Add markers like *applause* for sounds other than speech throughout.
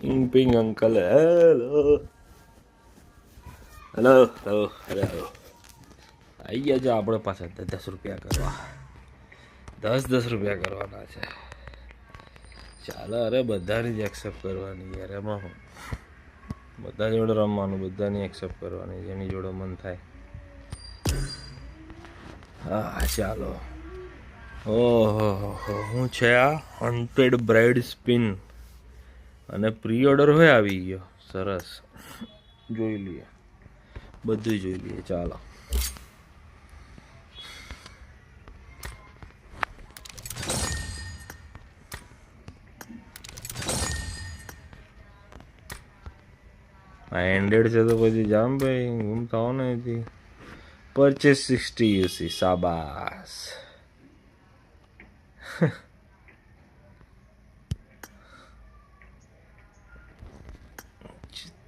પિંગ uncle hello hello hello hello આવી ગયા જો આપણે પાસે દસ રૂપિયા કરવા દસ દસ રૂપિયા કરવાના છે ચાલો અરે બધાની જ એક્સેપ્ટ કરવાની યાર એમાં બધા જોડે રમવાનું બધાની એક્સેપ્ટ કરવાની જેની જોડે મન થાય હા ચાલો ઓહો હું છે આ હન્ટેડ બ્રાઇડ સ્પિન અને પ્રી ઓર્ડર હોય આવી ગયો. સરસ. જોઈ લઈએ. બધું જોઈ લઈએ. ચાલો. આ એન્ડેડ છે તો પછી જામ ભાઈ ગુમ થાવ ને અહીંથી પરચેસ સિક્સટી યુસી સાબાસ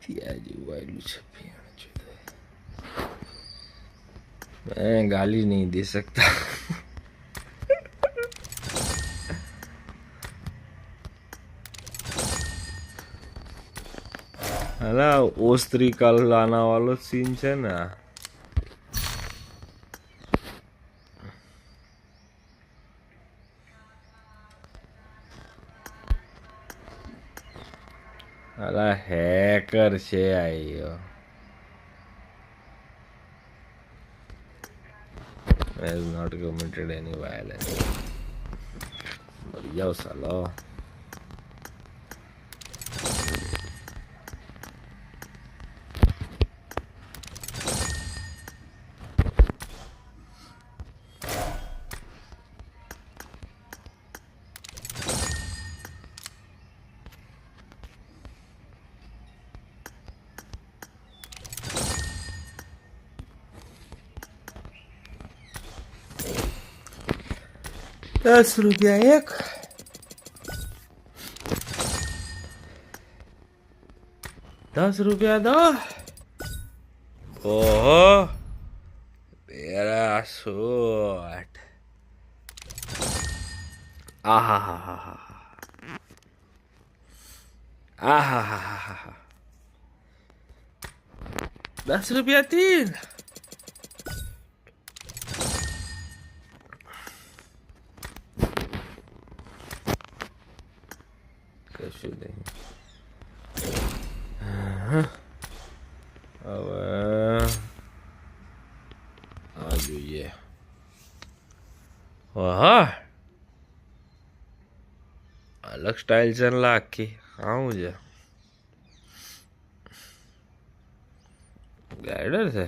ત્યાં જેવું છે મેં ગાલી નહીં દે શકતા હા ઓસ્ત્રી કાલ કલાના વાળો સીન છે ને અલા હેકર છે આયો has not committed any violence. મરી જાઓ સાલો દસ રૂપિયા એક દસ રૂપિયા દો ઓહો તેરા સોટ આહા હા હા હા આહા હા હા હા દસ રૂપિયા તીન કશું નહીં હવે આ જોઈએ હા અલગ સ્ટાઇલ છે ને આખી આવું છે ગાઈડર છે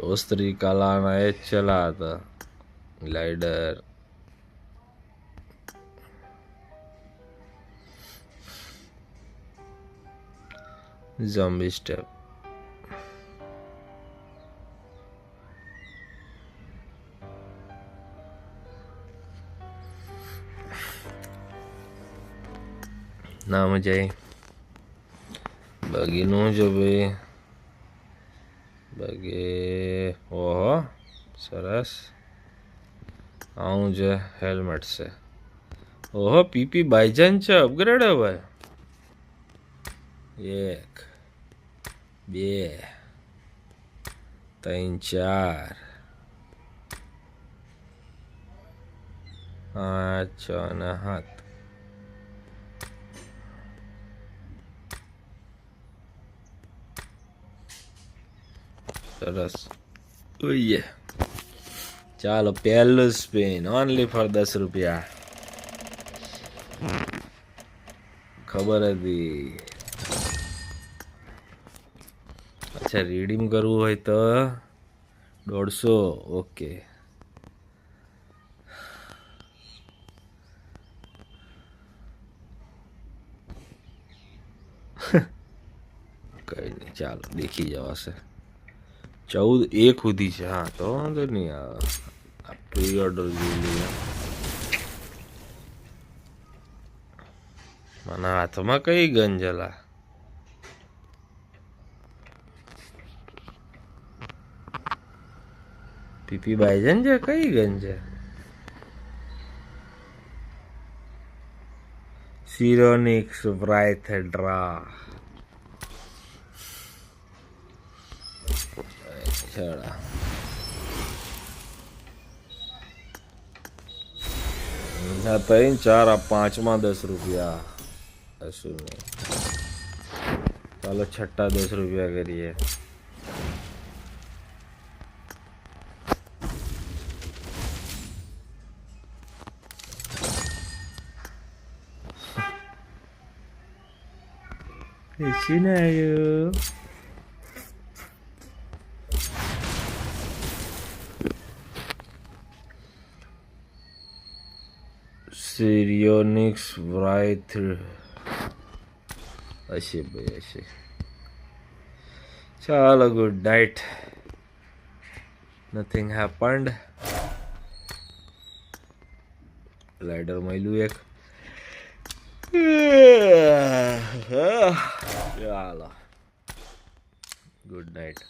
ઓસ્ત્રી કાલાના એ ચલા હતા ગ્લાઇડર zombie step. નામ જય આવી બગીનું જો ભાઈ? બગી ઓહો, સરસ. આવું છે હેલ્મેટ છે. ઓહો, પીપી બાયજાન છે અપગ્રેડ હવે. એક, બે, ત્રણ, ચાર. પાંચ છ અને સાત. સરસ. જોઈએ ચાલો, પહેલું સ્પિન ઓનલી ફોર દસ રૂપિયા. ખબર હતી. અચ્છા રીડિંગ કરવું હોય તો દોઢસો, ઓકે. *laughs* કઈ નહીં, ચાલો, દેખી જવાશે. ચૌદ, એક સુધી છે. હા, તો વાંધો નહીં. આ ઓર્ડર જોઈ લઈએ. હાથમાં કઈ ગંજલા પીપી બાયજન છે કઈ ગન છે? સિરોનિક્સ બ્રાયથેડ્રા છડા આ ત્રણ ચાર આ પાંચમાં દસ રૂપિયા કશું નહીં ચાલો છઠ્ઠા દસ રૂપિયા કરીએ Listen ayo. Sirionix writer. Ashi boy, ashi. Chala good night. Nothing happened. Ladder my luyak. Chala. Good night.